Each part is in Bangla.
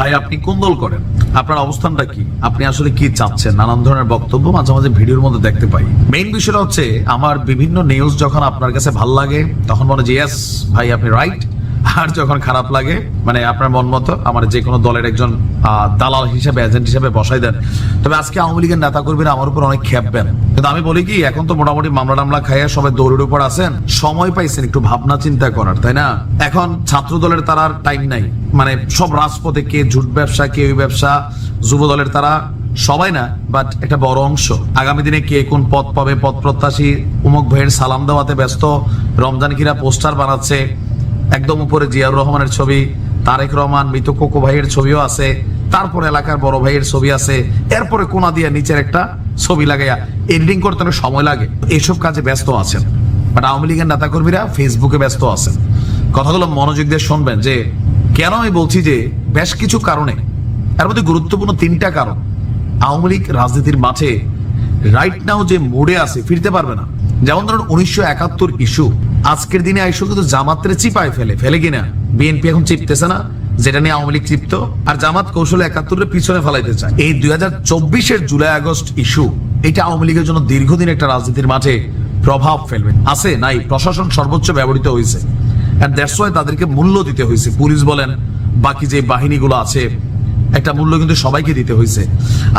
ভাই, আপনি কোন দল করেন? আপনার অবস্থানটা কি? আপনি আসলে কি চাচ্ছেন? নানান ধরনের বক্তব্য মাঝে মাঝে ভিডিওর মধ্যে দেখতে পাই। মেইন বিষয়টা হচ্ছে, আমার বিভিন্ন নিউজ যখন আপনার কাছে ভালো লাগে, তখন মনে যে ভাই, আপনি রাইট আর যখন খারাপ লাগে মানে আপনার মন মতো আমার যে কোনো দলের একজন দালাল হিসেবে এজেন্ট হিসেবে বসাই দেন। তবে আজকে আওয়ামী লীগের নেতা কর্মীরা আমার উপর অনেক খেপবেন কিন্তু আমি বলি কি, এখন তো মোটামুটি মামলা টামলা খাইয়া সবাই দৌড়ের উপর আছেন। সময় পাইছেন একটু ভাবনা চিন্তা করার, তাই না? এখন ছাত্র দলের তারা টাইম নাই। মানে সব রাজপথে কে ঝুট ব্যবসা, কে ওই ব্যবসা, যুব দলের তারা সবাই না বাট একটা বড় অংশ। আগামী দিনে কে কোন পদ পাবে, পদ প্রত্যাশী, উমুক ভাইয়ের সালাম দেওয়াতে ব্যস্ত। রমজান কিরা পোস্টার বানাচ্ছে। একদম উপরে জিয়াউর রহমানের ছবি, তারেক রহমান মৃত কোকো ভাইয়ের ছবিও আছে, তারপর এলাকার বড় ভাইয়ের ছবি আছে, এরপরে কোনা দিয়ে নিচের একটা ছবি লাগাইয়া এডিটিং করতে অনেক সময় লাগে। এইসব কাজে ব্যস্ত আছেন। বাট আওয়ামী লীগের নেতাকর্মীরা ফেসবুকে ব্যস্ত আছেন। কথাগুলো মনোযোগ দিয়ে শুনবেন যে, কেন আমি বলছি যে, বেশ কিছু কারণে, এর মধ্যে গুরুত্বপূর্ণ তিনটা কারণ। আওয়ামী লীগ রাজনীতির মাঠে রাইট নাও যে মোড়ে আছে, ফিরতে পারবে না। যেমন ধরুন উনিশশো একাত্তর ইস্যু আজকের দিনে আইসো কিন্তু জামাতের চিপায় ফেলে ফেলে কিনা বিএনপি এখন চিপতেছে না, যেটা নিয়ে আওয়ামী লীগ চিপত, আর জামাত কৌশলে একাত্তরের পিছনে ফেলাইতে চায়। এই দুই হাজার চব্বিশের জুলাই আগস্ট ইস্যু, এটা আওয়ামী লীগের জন্য দীর্ঘদিন একটা রাজনীতির মাঠে প্রভাব ফেলবে। আছে, নাই, প্রশাসন সর্বোচ্চ ব্যবহৃত হয়েছে and that's why তাদেরকে মূল্য দিতে হয়েছে পুলিশ বলেন, বাকি যে বাহিনীগুলো আছে, একটা মূল্য কিন্তু সবাইকে দিতে হয়েছে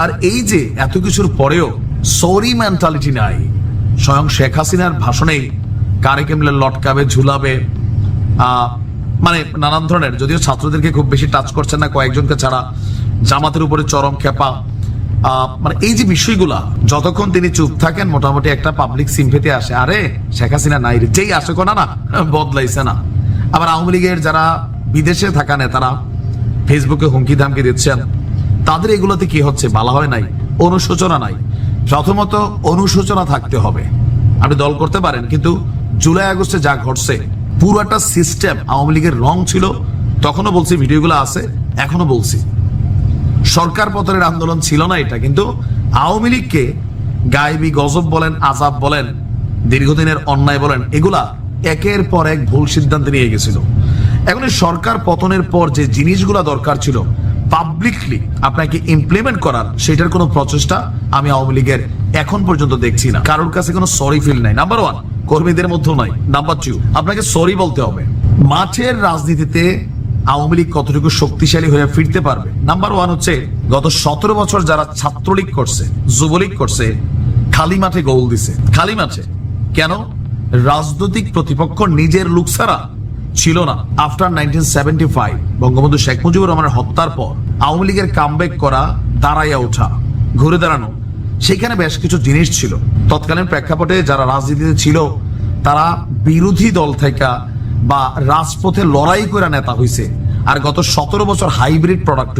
আর এই যে এত কিছুর পরেও সরি মেন্টালিটি নাই, স্বয়ং শেখ হাসিনার ভাষণেই কারে কেমলে লটকাবে, ঝুলাবে মানে নানান ধরনের। যদিও ছাত্রদেরকে খুব বেশি টাচ করছেন না, কয়েকজনকে ছাড়া জামাতের উপরে চরম খেপা। মানে এই যে বিষয়গুলা, যতক্ষণ তিনি চুপ থাকেন, মোটামুটি একটা পাবলিক সিম্পেতে আসে। আরে, শেখ হাসিনা নাই যেই আসে কোনা না, বদলাইছে না। আবার আওয়ামী লীগের যারা বিদেশে থাকা নেতারা ফেসবুকে হুমকি ধামকি দিচ্ছেন, তাদের এগুলোতে কি হচ্ছে? বলা হয় নাই। অনুশোচনা নাই। প্রথমত অনুশোচনা থাকতে হবে। আপনি দল করতে পারেন, কিন্তু জুলাই আগস্টে যা ঘটছে পুরোটা সিস্টেম আওয়ামী লীগের রং ছিল। তখনও বলছি, ভিডিওগুলো আছে এখনও বলছি। সরকার পতনের আন্দোলন ছিল না এটা, কিন্তু আওয়ামী লীগকে গায়েবী গজব বলেন, আজাব বলেন, দীর্ঘদিনের অন্যায় বলেন, এগুলা একের পর এক ভুল সিদ্ধান্ত নিয়ে গেছিল। এখন সরকার পতনের পর যে জিনিসগুলা দরকার ছিল পাবলিকলি আপনাকে ইমপ্লিমেন্ট করার, সেটার কোনো প্রচেষ্টা আমি আওয়ামী লীগের এখন পর্যন্ত দেখছি না। কারোর কাছে কোনো সরি ফিল নাই। নাম্বার ওয়ান কর্মীদের মধ্যেও নাই নাম্বার টু আপনাকে সরি বলতে হবে। মাঠের রাজনীতিতে আওয়ামী লীগ কতটুকু শক্তিশালী হয়ে ফিরতে পারবে? নাম্বার ওয়ান হচ্ছে, গত সতেরো বছর যারা ছাত্রলীগ করছে, যুবলীগ করছে, খালি মাঠে গোল দিছে। খালি মাঠে। কেন? রাজনৈতিক প্রতিপক্ষ নিজের লুক ছাড়া ছিল না। After nineteen seventy five Bangabandhu Sheikh Mujibur রহমানের হত্যার পর, আওয়ামী লীগের কামব্যাক করা দাঁড়াইয়া ওঠা, ঘুরে দাঁড়ানো সেখানে বেশ কিছু জিনিস ছিল। তৎকালীন প্রেক্ষাপটে যারা রাজনীতিতে ছিল, তারা বিরোধী দল থেকে বা রাজপথে লড়াই করে নেতা হইছে আর গত সতেরো বছর হাইব্রিড প্রোডাক্ট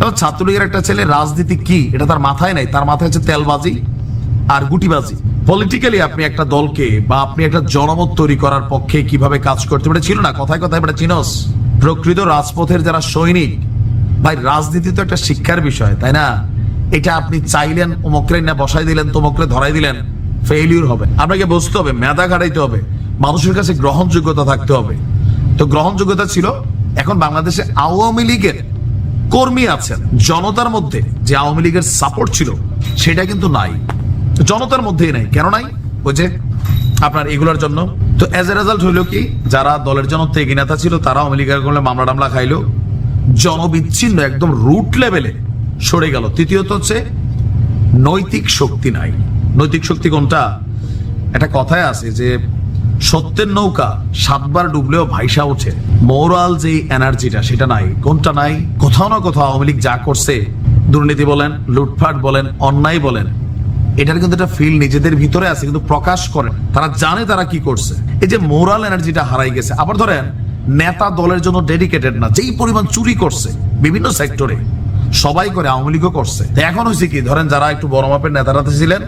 এবার ছাত্রলীগের একটা ছেলে, রাজনীতি কি? এটা তার মাথায় নাই। তার মাথায় হচ্ছে তেলবাজি আর গুটিবাজি। পলিটিক্যালি আপনি একটা দলকে বা আপনি একটা জনমত তৈরি করার পক্ষে কীভাবে কাজ করতে পারে ছিল না। কথায় কথায় এটা চিনস, প্রকৃত রাজপথের যারা সৈনিক, ভাই, রাজনীতি তো একটা শিক্ষার বিষয়, তাই না? এটা আপনি চাইলেন অমুকরে না বসাই দিলেন তমুকরে ধরাই দিলেন ফেইলিউর হবে। আপনাকে বুঝতে হবে, মেধা ঘাটাইতে হবে, মানুষের কাছে গ্রহণযোগ্যতা থাকতে হবে। তো গ্রহণযোগ্যতা ছিল, এখন বাংলাদেশে আওয়ামী লীগের কর্মী আছেন। জনতার মধ্যে যে আওয়ামী লীগের সাপোর্ট ছিল, সেটা কিন্তু নাই। জনতার মধ্যেই নাই, কেন নাই? ওই যে আপনার এগুলোর জন্য। তো এজ এ রেজাল্ট হইল কি, যারা দলের জন্য তেগি নেতা ছিল, তারা আওয়ামী লীগের মামলা টামলা খাইলো। জনবিচ্ছিন্ন, একদম রুট লেভেলে সরে গেল। তৃতীয়ত হচ্ছে নৈতিক শক্তি নাই। নৈতিক শক্তি কোনটা? একটা কথায় আছে যে সত্যের নৌকা সাতবার ডুবলেও ভাইসা ওঠে। মোরাল যে এনার্জিটা, সেটা নাই। কোনটা নাই? কোথাও না কোথাও আওয়ামী লীগ যা করছে, দুর্নীতি বলেন লুটফাট বলেন, অন্যায় বলেন, এটার কিন্তু একটা ফিল নিজেদের ভিতরে আছে, কিন্তু প্রকাশ করেন তারা জানে তারা কি করছে। এই যে মোরাল এনার্জিটা হারাই গেছে। আবার ধরেন, নেতা দলের জন্য ডেডিকেটেড না, যেই পরিমাণ চুরি করছে, বিভিন্ন সেক্টরে সবাই করে আওয়ামী লীগও করছে। এখন হয়েছে কি, ধরেন যারা একটু বড় মাপের নেতারা ছিলেন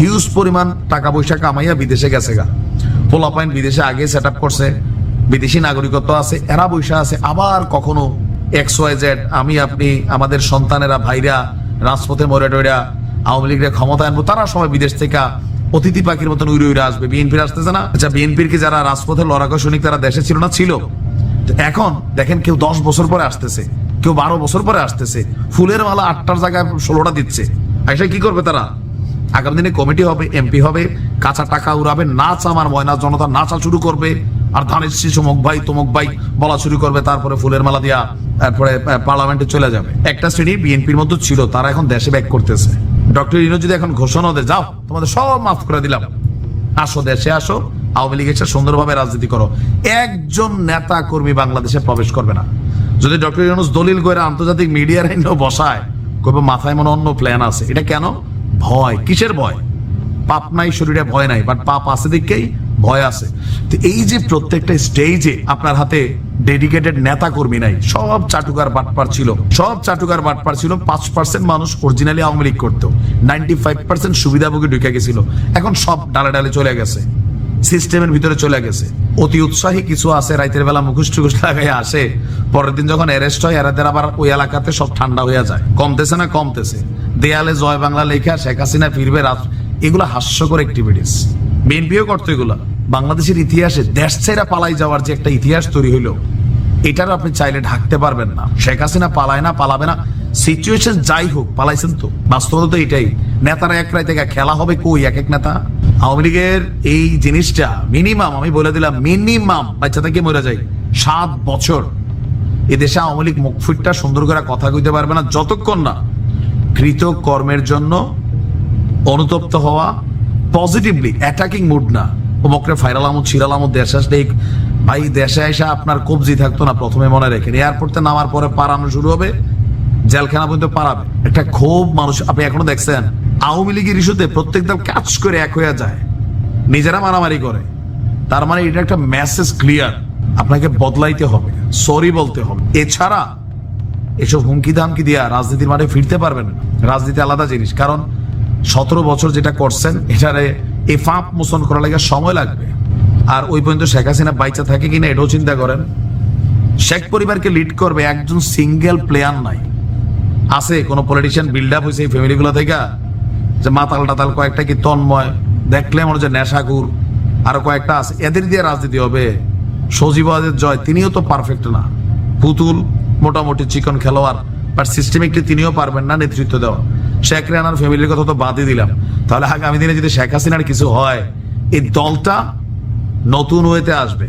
হিউজ পরিমাণ টাকা পয়সা কামাইয়া বিদেশে গেছে গা। পোলাপাইন বিদেশে আগে সেট করছে, বিদেশি নাগরিকত্ব আছে, এরা বৈশা আছে, আবার কখনো এক্স ওয়াই জেড আমি, আপনি, আমাদের সন্তানেরা, ভাইরা রাজপথে মরে টয়রা আওয়ামী লীগের ক্ষমতা আনব, তারা সবাই বিদেশ থেকে অতিথি পাখির মতন উড়ে উড়ে আসবে বিএনপির আসতেছে না। আচ্ছা বিএনপির কি যারা রাজপথে লড়াকো সৈনিক তারা দেশে ছিল না? ছিল। এখন, দেখেন কেউ দশ বছর পরে আসতেছে। কেউ বারো বছর পরে আসতেছে। ফুলের মালা আটটার জায়গায় ষোলোটা দিচ্ছে। এসে কি করবে তারা? আগামী দিনে কমিটি হবে, এমপি হবে, কাঁচা টাকা উড়াবে, নাচ আমার ময়না, জনতা নাচা শুরু করবে। আর ধানের শীষ অমুক ভাই তমুক ভাই বলা শুরু করবে, তারপরে ফুলের মালা দিয়া, তারপরে পার্লামেন্টে চলে যাবে। একটা শ্রেণি বিএনপির মধ্যে ছিল, তারা এখন দেশে ব্যাক করতেছে। ডক্টর ইনো যদি এখন ঘোষণা দেয়, যাও, তোমাদের সব মাফ করে দিলাম। আসো, দেশে আসো, আওয়ামী লীগ এসে সুন্দরভাবে রাজনীতি করো। একজন নেতা কর্মী বাংলাদেশে প্রবেশ করবে না। যদি ডক্টর ইউনুস দলিল করে আন্তর্জাতিক মিডিয়ার আইনও বসায় কবে মাথায় মনে অন্য প্ল্যান আছে। এটা কেন? ভয়। কিসের ভয়? পাপ নাই, শরীরে ভয় নাই বাট পাপ আছে দিকেই ভয় আছে। তো এই যে প্রত্যেকটা স্টেজে আপনার হাতে ডেডিকেটেড নেতা কর্মী নাই, সব চাটুকার বাটপার ছিল। সব চাটুকার বাটপার ছিল, পাঁচ পার্সেন্ট মানুষ অরিজিনালি আওয়ামী লীগ করতো। নাইনটি ফাইভ পার্সেন্ট সুবিধাভোগী ঢুকে গেছিল। এখন সব ডালে ডালে চলে গেছে। সিস্টেমের ভিতরে চলে গেছে। অতি উৎসাহী কিছু আছে, রাইতের বেলা মুখোশ টুকুশ লাগাই আসে। পরের দিন যখন অ্যারেস্ট হয়, এরাদের আবার ওই এলাকাতে সব ঠান্ডা হয়ে যায়। কমতেছে না কমতেছে। দেয়ালে জয় বাংলা লেখা, শেখ হাসিনা ফিরবে রাত এগুলো হাস্যকর অ্যাক্টিভিটিস বিএনপিও করতো এগুলা। বাংলাদেশের ইতিহাসে দেশ ছেড়া পালাই যাওয়ার যে একটা ইতিহাস তৈরি হইল, এটারও আপনি চাইলে ঢাকতে পারবেন না। শেখ হাসিনা পালায় না, পালাবে না। সিচুয়েশন যাই হোক, পালাইছেন তো। বাস্তবতা তো এটাই। নেতারা এক রায় থেকে খেলা হবে কই? এক এক নেতা? আওয়ামী লীগের এই জিনিসটা মিনিমাম আমি বলে দিলাম মিনিমাম বাচ্চা থেকে মরে যায়। সাত বছর। এ দেশে আওয়ামী লীগ মুখফুটটা সুন্দর করে কথা কইতে পারবে না, যতক্ষণ না কৃত কর্মের জন্য অনুতপ্ত হওয়া পজিটিভলি অ্যাটাকিং মুড না। অমকরে ফাইরাল আমদ ছিরাল আমদ, দেশে আসলে ভাই, দেশে এসে আপনার কবজি থাকতো না, প্রথমে মনে রেখেন। এয়ারপোর্টে নামার পরে পারানো শুরু হবে, জেলখানা পর্যন্ত পারাবে। একটা ক্ষোভ মানুষ আপনি এখনও দেখছেন আওয়ামী লীগের ইস্যুতে প্রত্যেক দল কাজ করে এক হয়ে যায়। নিজেরা মারামারি করে। তার মানে এটা একটা মেসেজ ক্লিয়ার আপনাকে বদলাইতে হবে। সরি বলতে হবে। এছাড়া এসব হুমকি ধামকি দিয়া রাজনীতির মাঠে ফিরতে পারবেন না। রাজনীতি আলাদা জিনিস। কারণ সতেরো বছর যেটা করছেন, এটারে এ ফাঁপ মোচন করা লাগে সময় লাগবে। আর ওই পর্যন্ত শেখ হাসিনা বাইচা থাকে কিনা এটাও চিন্তা করেন। শেখ পরিবারকে লিড করবে একজন সিঙ্গেল প্লেয়ার নাই। আছে, কোনো পলিটিশিয়ান বিল্ড আপ হয়েছে এই ফ্যামিলিগুলো থেকে। যে মাতাল টাতাল কয়েকটা কি তন্ময়, দেখলে মনে হচ্ছে নেশাকুর আরও কয়েকটা আছে। এদের দিয়ে রাজনীতি হবে। সজীবাদের জয়, তিনিও তো পারফেক্ট না। পুতুল, মোটামুটি চিকন খেলোয়াড় বাট সিস্টেমিকলি তিনিও পারবেন না নেতৃত্ব দেওয়া। শেখ রেহানার ফ্যামিলির কথা তো বাদই দিলাম। তাহলে আগামী দিনে যদি শেখ হাসিনার কিছু হয়, এই দলটা নতুন ওয়েতে আসবে।